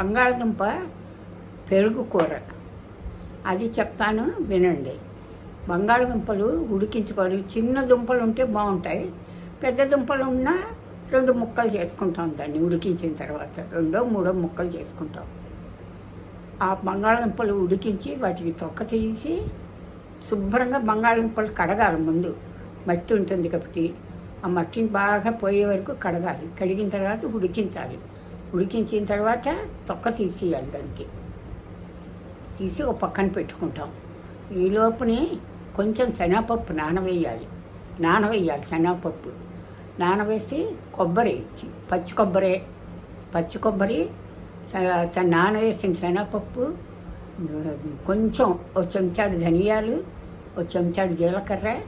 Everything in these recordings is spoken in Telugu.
బంగాళదుంప పెరుగు కూర. అది చెప్తాను వినండి. బంగాళదుంపలు ఉడికించుకోవాలి చిన్న దుంపలు ఉంటే బాగుంటాయి. పెద్ద దుంపలు ఉన్నా రెండు ముక్కలు చేసుకుంటాం దాన్ని ఉడికించిన తర్వాత. రెండో మూడో ముక్కలు చేసుకుంటాం. ఆ బంగాళదుంపలు ఉడికించి వాటికి తొక్క తీసి శుభ్రంగా బంగాళదుంపలు కడగాలి ముందు. మట్టి ఉంటుంది కాబట్టి ఆ మట్టిని బాగా పోయే వరకు కడగాలి. కడిగిన తర్వాత ఉడికించాలి. ఉడికించిన తర్వాత తొక్క తీసేయాలి దానికి. తీసి ఒక పక్కన పెట్టుకుంటాం. ఈ లోపుని కొంచెం శనగపప్పు నానవేయాలి. నానవేయాలి శనగపప్పు. నానవేసి కొబ్బరి పచ్చి కొబ్బరి పచ్చి కొబ్బరి నానవేసిన శనగపప్పు కొంచెం ఒక చెంచాడు ధనియాలు ఒక చెంచాడు జీలకర్ర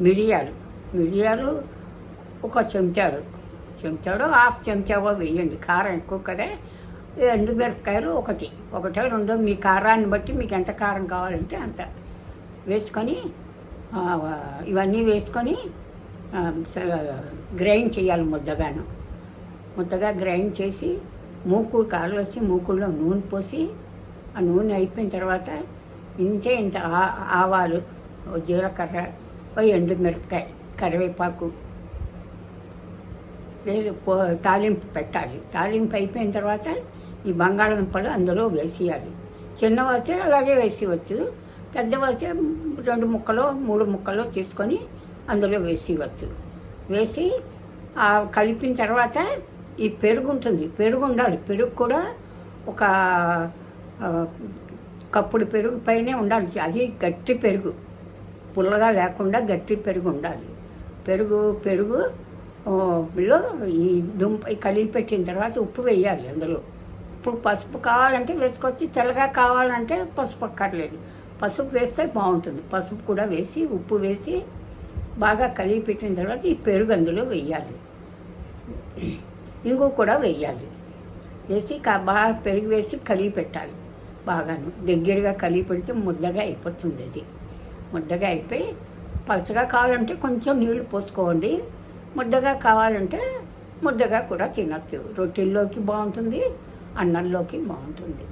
మిరియాలు. మిరియాలు ఒక చెంచాడు చెంచాడో హాఫ్ చెంచావో వేయండి. కారం ఎక్కువ కదా ఎండు మిరపకాయలు ఒకటి. ఒకటో రెండో మీ కారాన్ని బట్టి మీకు ఎంత కారం కావాలంటే అంత. వేసుకొని ఇవన్నీ వేసుకొని గ్రైండ్ చేయాలి ముద్దగాను. ముద్దగా గ్రైండ్ చేసి మూకుడు కాలు వచ్చి మూకుడులో నూనె పోసి ఆ నూనె అయిపోయిన తర్వాత ఇంతే ఇంత ఆ- ఆవాలు ఓ జీలకర్ర ఓ ఎండు మిరపకాయ కరివేపాకు తాలింపు పెట్టాలి. తాలింపు అయిపోయిన తర్వాత ఈ బంగాళదుంపలు అందులో వేసేయాలి. చిన్నవైతే అలాగే వేసేయచ్చు పెద్దవైతే రెండు ముక్కలు మూడు ముక్కలు తీసుకొని అందులో వేసేయవచ్చు. వేసి కలిపిన తర్వాత ఈ పెరుగు ఉంటుంది. పెరుగు ఉండాలి. పెరుగు కూడా ఒక కప్పుడు పెరుగు పైనే ఉండాలి. అది గట్టి పెరుగు. పుల్లగా లేకుండా గట్టి పెరుగు ఉండాలి. పెరుగు పెరుగు లో ఈ దుంప కలిపి పెట్టిన తర్వాత ఉప్పు వేయాలి అందులో. ఇప్పుడు పసుపు కావాలంటే వేసుకొచ్చి తెల్లగా కావాలంటే పసుపు అక్కర్లేదు. పసుపు వేస్తే బాగుంటుంది. పసుపు కూడా వేసి ఉప్పు వేసి బాగా కలిపి పెట్టిన తర్వాత ఈ పెరుగు అందులో వేయాలి. ఇంగు కూడా వేయాలి. వేసి బాగా పెరుగు వేసి కలిగి పెట్టాలి బాగాను. దగ్గరగా కలిగి పెడితే ముద్దగా అయిపోతుంది అది. ముద్దగా అయిపోయి పచ్చగా కావాలంటే కొంచెం నీళ్ళు పోసుకోండి. ముద్దగా కావాలంటే ముద్దగా కూడా తినచ్చు. రొట్టెల్లోకి బాగుంటుంది అన్నంలోకి బాగుంటుంది.